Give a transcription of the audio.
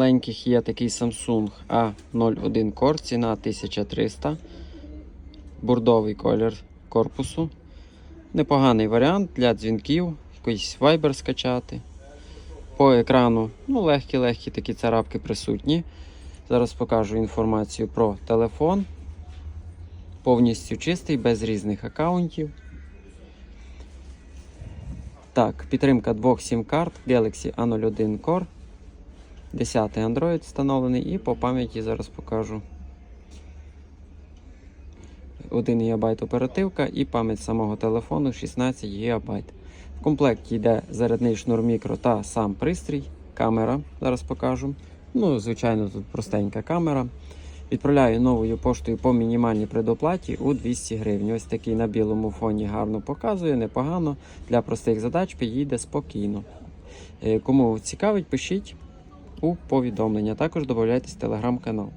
Маленьких є такий Samsung A01 Core, ціна 1300. Бурдовий колір корпусу. Непоганий варіант для дзвінків, якийсь Viber скачати. По екрану ну, легкі-легкі такі царапки присутні. Зараз покажу інформацію про телефон. Повністю чистий, без різних аккаунтів. Так, підтримка двох сім-карт Galaxy A01 Core. 10 Android встановлений і по пам'яті зараз покажу. 1 ГБ оперативка і пам'ять самого телефону 16 ГБ. В комплекті йде зарядний шнур мікро та сам пристрій, камера, зараз покажу. Ну, звичайно, тут простенька камера. Відправляю новою поштою по мінімальній предоплаті у 200 гривень. Ось такий на білому фоні гарно показує, непогано. Для простих задач підійде спокійно. Е, Кому цікавить, пишіть у повідомлення. Також додайтесь телеграм-канал.